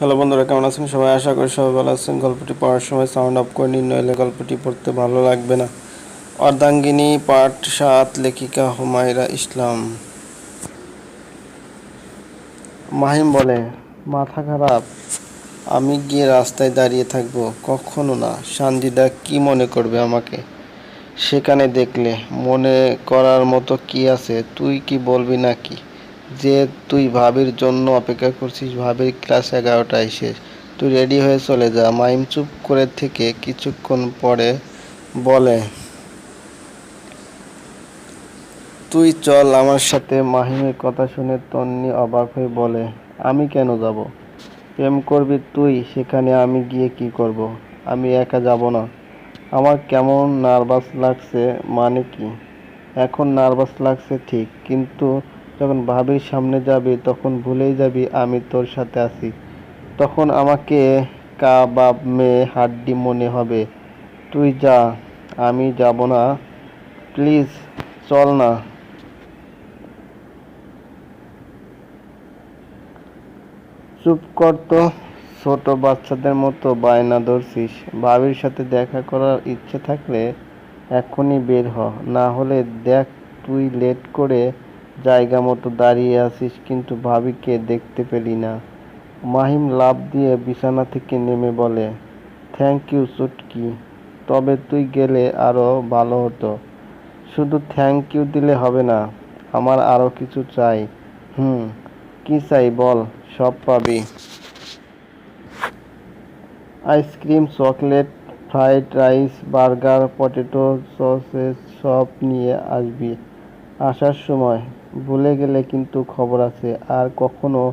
Hello বন্ধুরা, কেমন আছেন? সবাই আশা করি সবাই ভালো আছেন। গল্পটি পড়ার সময় সাউন্ড অফ করে নিন, নইলে গল্পটি পড়তে ভালো লাগবে না। অর্ধাঙ্গিনী পাঠ সাত, লেখিকা হুমায়রা ইসলাম। মাহিম বলে, মাথা খারাপ। আমি গিয়ে রাস্তায় দাঁড়িয়ে থাকব, কখনো না। সানজিদা কি মনে করবে আমাকে? সেখানে দেখলে মনে করার মতো কি আছে? তুই কি বলবি নাকি? যে তুই ভাবির জন্য অপেক্ষা করছিস, ভাবির ক্লাস এগারোটায় শেষ। তুই রেডি হয়ে চলে যা। মাইম চুপ করে থেকে কিছুক্ষণ পরে বলে, তুই চল আমার সাথে। মাহিমের কথা শুনে তন্নি অবাক হয়ে বলে, আমি কেন যাব? প্রেম করবি তুই, সেখানে আমি গিয়ে কি করব? আমি একা যাব না। আমার কেমন নার্ভাস লাগছে মানে কি? এখন নার্ভাস লাগছে ঠিক, কিন্তু যখন ভাবির সামনে যাবি, তখন ভুলেই যাবি আমি তোর সাথে আছি। তখন আমাকে কাবাব মেয়ে হাড্ডি মনে হবে। তুই যা, আমি যাব না। প্লিজ, চল না। চুপ কর তো, ছোট বাচ্চাদের মতো বায়না ধরছিস। ভাবির সাথে দেখা করার ইচ্ছে থাকলে এখনই বের হ, না হলে দেখ তুই লেট করে জায়গা মতো দাঁড়িয়ে আছিস কিন্তু ভাবিকে দেখতে পেলি না। মাহিম লাফ দিয়ে বিছানা থেকে নেমে বলে থ্যাংক ইউ চুটকি। তবে তুই গেলে আরও ভালো হতো। শুধু থ্যাংক ইউ দিলে হবে না, আমার আরও কিছু চাই। হুম, কি চাই বল, সব পাবি। Ice cream, chocolate, fried rice, burger, potato, sausage সব নিয়ে আসবি। আসার সময়। ভুলে গেলে কিন্তু খবর আছে, আর কখনো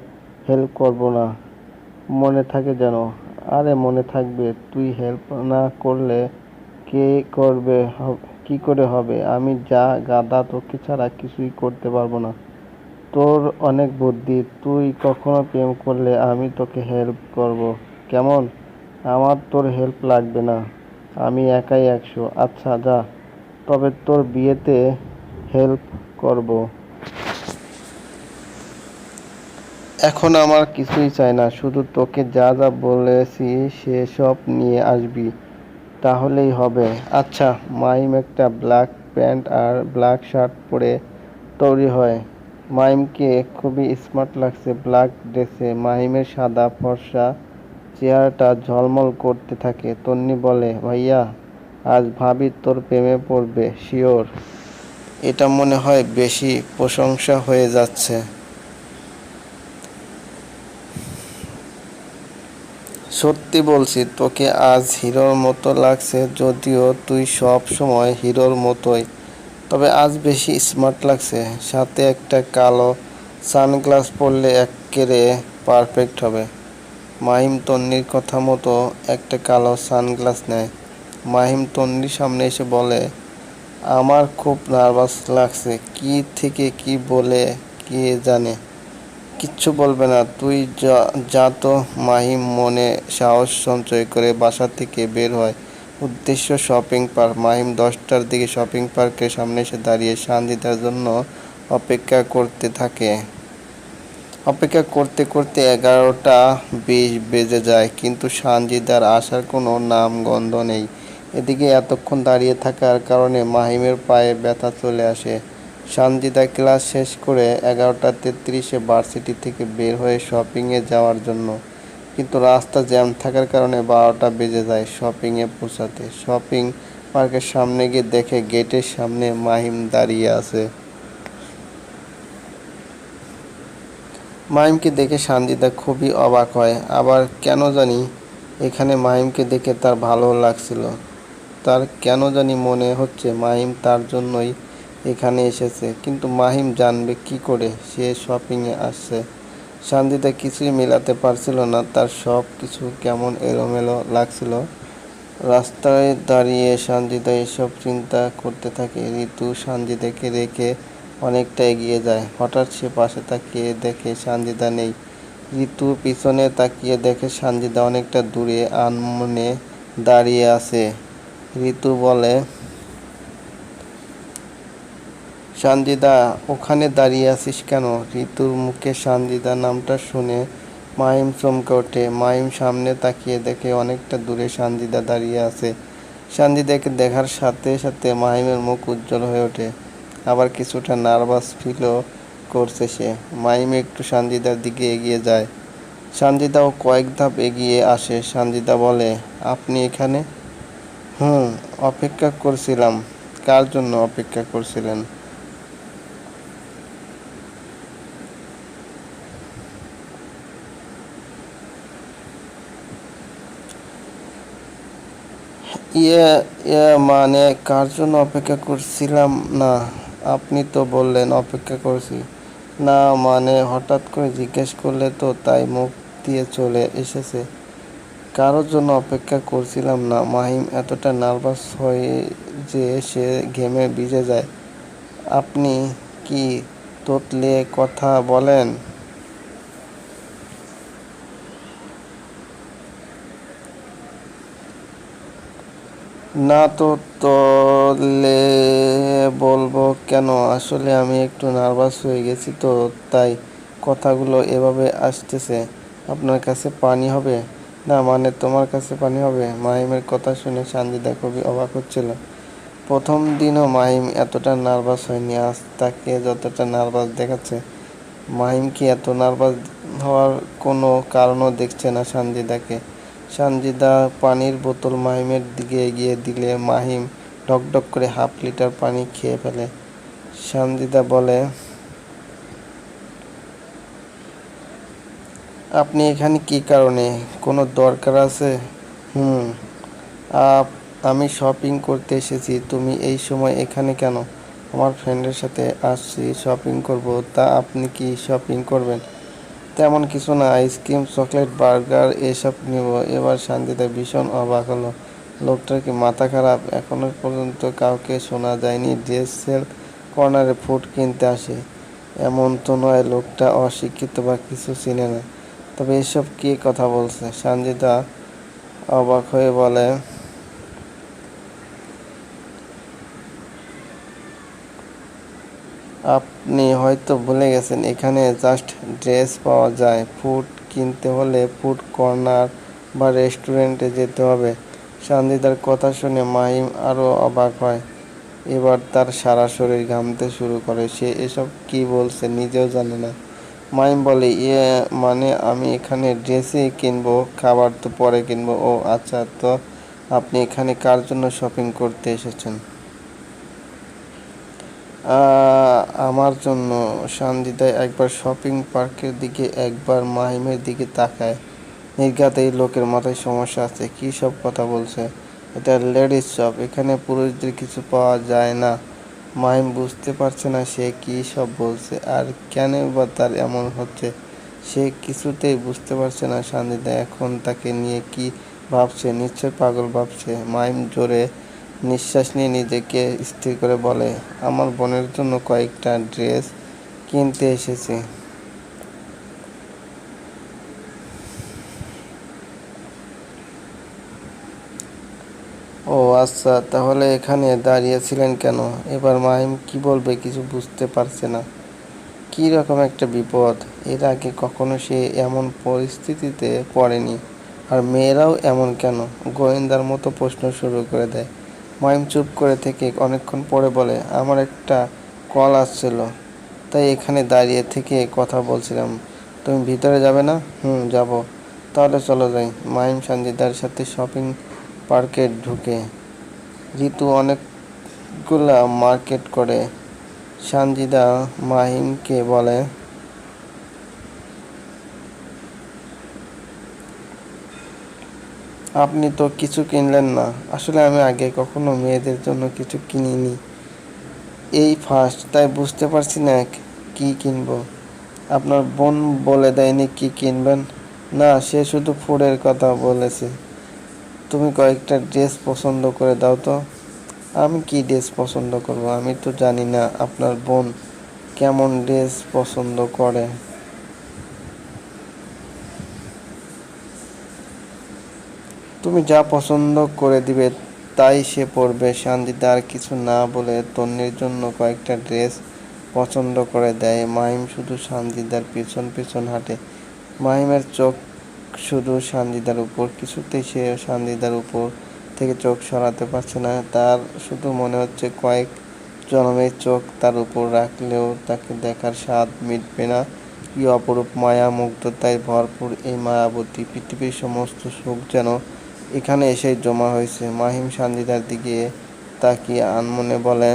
হেল্প করব না। মনে থাকে যেন, আরে মনে থাকবে, তুই হেল্প না করলে কে করবে কি করে হবে? আমি যা গাদা তোকে ছাড়া কিছুই করতে পারব না। তোর অনেক বুদ্ধি, তুই কখনো প্রেম করলে আমি তোকে হেল্প করব। কেমন? আমার তোর হেল্প লাগবে না। আমি একাই একশো। আচ্ছা যা। তবে তোর বিয়েতে হেল্প করব। এখন আমার কিছুই চাই না, শুধু তোকে যা যা বলেছি সেসব নিয়ে আসবি। তাহলেই হবে। আচ্ছা মাইম একটা ব্ল্যাক প্যান্ট আর ব্ল্যাক শার্ট পরে তৈরি হয়। মাইমকে খুবই স্মার্ট লাগছে ব্ল্যাক ড্রেসে। মাহিমের সাদা ফর্সা চেহারাটা ঝলমল করতে থাকে। তন্নি বলে, ভাইয়া, আজ ভাবি তোর প্রেমে পড়বে, শিওর। এটা মনে হয় বেশি প্রশংসা হয়ে যাচ্ছে। সত্যি বলছি, তোকে আজ হিরোর মতো লাগছে যদিও তুই সব সময় হিরোর মতোই, তবে আজ বেশি স্মার্ট লাগছে। সাথে একটা কালো সানগ্লাস পরলে একেবারে পারফেক্ট হবে। মাহিম তন্নির কথা মতো একটা কালো সানগ্লাস নেয়। মাহিম তন্নির সামনে এসে বলে আমার খুব নার্ভাস লাগছে। কি থেকে কি বলে কে জানে? কিচ্ছু বলবে না। তুই যা তো মাহিম মনে সাহস সঞ্চয় করে বাসা থেকে বের হয়। উদ্দেশ্য শপিং পার্ক। মাহিম দশটার দিকে শপিং পার্কের সামনে এসে দাঁড়িয়ে শান্তিতার জন্য অপেক্ষা করতে থাকে। অপেক্ষা করতে করতে এগারোটা বিশ বেজে যায়, কিন্তু সানজিদার আসার কোনো নাম গন্ধ নেই। এদিকে এতক্ষণ দাঁড়িয়ে থাকার কারণে মাহিমের পায়ে ব্যথা চলে আসে। সানজিদা ক্লাস শেষ করে এগারোটা তেত্রিশে ভার্সিটি থেকে বের হয়ে শপিংয়ে যাওয়ার জন্য। কিন্তু রাস্তা জ্যাম থাকার কারণে বারোটা বেজে যায় শপিংয়ে পৌঁছাতে। শপিং পার্কের সামনে গিয়ে দেখে গেটের সামনে মাহিম দাঁড়িয়ে আছে। মাহিমকে দেখে সানজিদা খুবই অবাক হয়। আবার কেন জানি এখানে মাহিমকে দেখে তার ভালো লাগছিল। তার কেন জানি মনে হচ্ছে মাহিম তার জন্যই এখানে এসেছে। কিন্তু মাহিম জানবে কি করে? সে শপিংয়ে আসছে। সানজিদা কিছুই মেলাতে পারছিল না। তার সব কিছু কেমন এলোমেলো লাগছিল। রাস্তায় দাঁড়িয়ে সানজিদা এসব চিন্তা করতে থাকে। ঋতু সানজিদাকে রেখে অনেকটা এগিয়ে যায়। হঠাৎ সে পাশে তাকিয়ে দেখে সানজিদা নেই। ঋতু পিছনে তাকিয়ে দেখে সানজিদা অনেকটা দূরে আনমনে দাঁড়িয়ে আছে। ঋতু বলে। সানজিদা, ওখানে দাঁড়িয়ে আছিস কেন? ঋতুর মুখে সানজিদা নামটা শুনে মাহিম চমকে ওঠে। মাহিম সামনে তাকিয়ে দেখে অনেকটা দূরে সানজিদা দাঁড়িয়ে আছে। সানজিদাকে দেখার সাথে সাথে মাহিমের মুখ উজ্জ্বল হয়ে ওঠে। আবার কিছুটা নার্ভাস ফিলও করছে সে। মাহিম একটু সানজিদার দিকে এগিয়ে যায়। সানজিদাও কয়েক ধাপ এগিয়ে আসে। সানজিদা বলে, আপনি এখানে? হুম, অপেক্ষা করছিলাম। কার জন্য অপেক্ষা করছিলেন? ইয়ে ইয়ে মানে কার জন্য অপেক্ষা করছিলাম? না, আপনি তো বললেন অপেক্ষা করছি। না মানে হঠাৎ করে জিজ্ঞেস করলে তো তাই মুখ দিয়ে চলে এসেছে। কারোর জন্য অপেক্ষা করছিলাম না। মাহিম এতটা নার্ভাস হয়ে যে সে ঘেমে ভিজে যায়। আপনি কি তোতলে কথা বলেন? না তো তলে বলব কেন? আসলে আমি একটু নার্ভাস হয়ে গেছি তো, তাই কথাগুলো এভাবে আসতেছে। আপনার কাছে পানি হবে? না মানে তোমার কাছে পানি হবে? মাহিমের কথা শুনে সানজিদা খুবই অবাক হচ্ছিল। প্রথম দিনও মাহিম এতটা নার্ভাস হয়নি, আজ তাকে যতটা নার্ভাস দেখাচ্ছে। মাহিম কি এত নার্ভাস হওয়ার কোনো কারণও দেখছে না সানজিদাকে। সানজিদা পানির বোতল মাহিমের দিকে এগিয়ে দিলে মাহিম ঢকঢক করে হাফ লিটার পানি খেয়ে ফেলে। সানজিদা বলে আপনি এখানে কি কারণে? কোনো দরকার আছে? হুম, আপ, আমি শপিং করতে এসেছি। তুমি এই সময় এখানে কেন? আমার ফ্রেন্ডের সাথে আসছি শপিং করব। তা আপনি কি শপিং করবেন? তেমন কিছু না আইসক্রিম চকলেট বার্গার এসব নিব। এবার শান্তিতে ভীষণ অবাক হলো। লোকটার কি মাথা খারাপ? এখনও পর্যন্ত কাউকে শোনা যায়নি ড্রেস সেল কর্নারে ফুড কিনতে আসে। এমন তো নয়, লোকটা অশিক্ষিত বা কিছু চিনে না। তবে এসব কে কথা বলছে? সঞ্জিতা অবাক হয়ে বলে, আপনি হয়তো ভুলে গেছেন, এখানে জাস্ট ড্রেস পাওয়া যায়। ফুড কিনতে হলে ফুড কর্নার বা রেস্টুরেন্টে যেতে হবে। সঞ্জিতার কথা শুনে মাহিম আরও অবাক হয়। এবার তার সারা শরীর ঘামতে শুরু করে। সে এসব কি বলছে নিজেও জানে না। মাইম বলে ইয়ে মানে আমি এখানে ড্রেসই কিনবো, খাবার তো পরে কিনবো। ও আচ্ছা তো আপনি এখানে কার জন্য শপিং করতে এসেছেন? আমার জন্য। সানজিদায় একবার শপিং পার্কের দিকে, একবার মাহিমের দিকে তাকায়। নির্ঘাত এই লোকের মাথায় সমস্যা আছে, কী সব কথা বলছে? এটা লেডিস শপ, এখানে পুরুষদের কিছু পাওয়া যায় না। মাহিম বুঝতে পারছে না সে কী সব বলছে আর কেন বা তার এমন হচ্ছে। সে কিছুতেই বুঝতে পারছে না সান্দিদা এখন তাকে নিয়ে কি ভাবছে, নিশ্চয় পাগল ভাবছে। মাইম জোরে নিঃশ্বাস নিয়ে নিজেকে স্থির করে বলে, আমার বোনের জন্য কয়েকটা ড্রেস কিনতে এসেছি। ও আচ্ছা তাহলে এখানে দাঁড়িয়েছিলেন কেন? এবার মাহিম কি বলবে কিছু বুঝতে পারছে না। কী রকম একটা বিপদ? এর আগে কখনো সে এমন পরিস্থিতিতে পড়েনি। আর মেয়েরাও এমন কেন? গোয়েন্দার মতো প্রশ্ন শুরু করে দেয়। মাইম চুপ করে থেকে অনেকক্ষণ পরে বলে, আমার একটা কল আসছিল। তাই এখানে দাঁড়িয়ে থেকে কথা বলছিলাম। তুমি ভিতরে যাবে না? হুম, যাব। তাহলে চলো যাই। মাইম সঞ্জিদার সাথে শপিং পার্কে ঢুকে। ঋতু অনেকগুলা মার্কেট করে। সানজিদা মাহিমকে বলে, আপনি তো কিছু কিনলেন না। আসলে আমি আগে কখনো মেয়েদের জন্য কিছু কিনিনি। এই ফার্স্ট তাই বুঝতে পারছি না কি কিনবো। আপনার বোন বলে দেয়নি কি কিনবেন? না, সে শুধু ফুডের কথা বলেছে। তুমি কয়েকটা ড্রেস পছন্দ করে দাও তো। আমি কি ড্রেস পছন্দ করব? আমি তো জানি না আপনার বোন কেমন ড্রেস পছন্দ করে। তুমি যা পছন্দ করে দিবে তাই সে পরবে। শান্তিতে আর কিছু না বলে তন্নির জন্য কয়েকটা ড্রেস পছন্দ করে দেয়। মাহিম শুধু শান্তিদার পিছন পিছন হাঁটে। মাহিমের চোখ শুধু সানজিদার উপর, কিছুতেই সে সানজিদার উপর থেকে চোখ সরাতে পারছে না। তার শুধু মনে হচ্ছে কয়েক জনমের চোখ তার উপর রাখলেও তাকে দেখার স্বাদ মিটবে না। কি অপরূপ মায়া, মুগ্ধতায় ভরপুর এই মায়াবতী পৃথিবীর সমস্ত সুখ যেন এখানে এসে জমা হয়েছে। মাহিম সানজিদার দিকে তাকিয়ে আনমনে বলে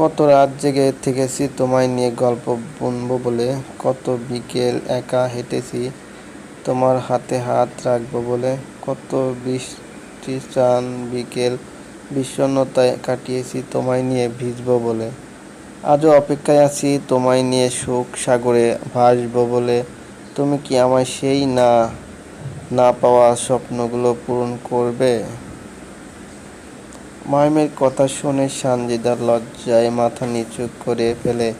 কত রাত জেগে থেকেছি তোমায় নিয়ে গল্প বুনবো বলে? কত বিকেল একা হেঁটেছি তোমার হাতে হাত রাখব বলে? কত বৃষ্টি চান বিকেল, বিষণ্ণতায় কাটিয়েছি তোমায় নিয়ে ভিজবো বলে? আজও অপেক্ষায় আছি তোমায় নিয়ে সুখ সাগরে ভাসবো বলে? তুমি কি আমায় সেই না না পাওয়া স্বপ্নগুলো পূরণ করবে? মাহিমের কথা শুনে সানজিদার লজ্জায় মাথা নিচু করে ফেলে।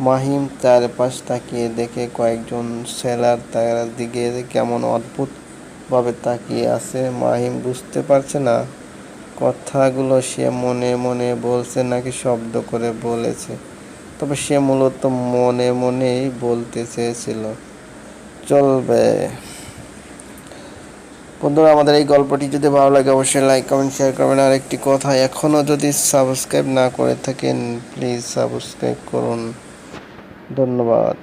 মাহিম চারপাশ তাকিয়ে দেখে কয়েকজন সেলার তার দিকে কেমন অদ্ভুতভাবে তাকিয়ে আছে। মাহিম বুঝতে পারছে না, কথাগুলো সে মনে মনে বলছে নাকি শব্দ করে বলেছে, তবে সে মূলত মনে মনেই বলতে চেয়েছিল। চলবে। বন্ধুরা, আমাদের এই গল্পটি যদি ভালো লাগে, অবশ্যই লাইক কমেন্ট শেয়ার করবেন। আর একটি কথা এখনও যদি সাবস্ক্রাইব না করে থাকেন প্লিজ সাবস্ক্রাইব করুন। ধন্যবাদ।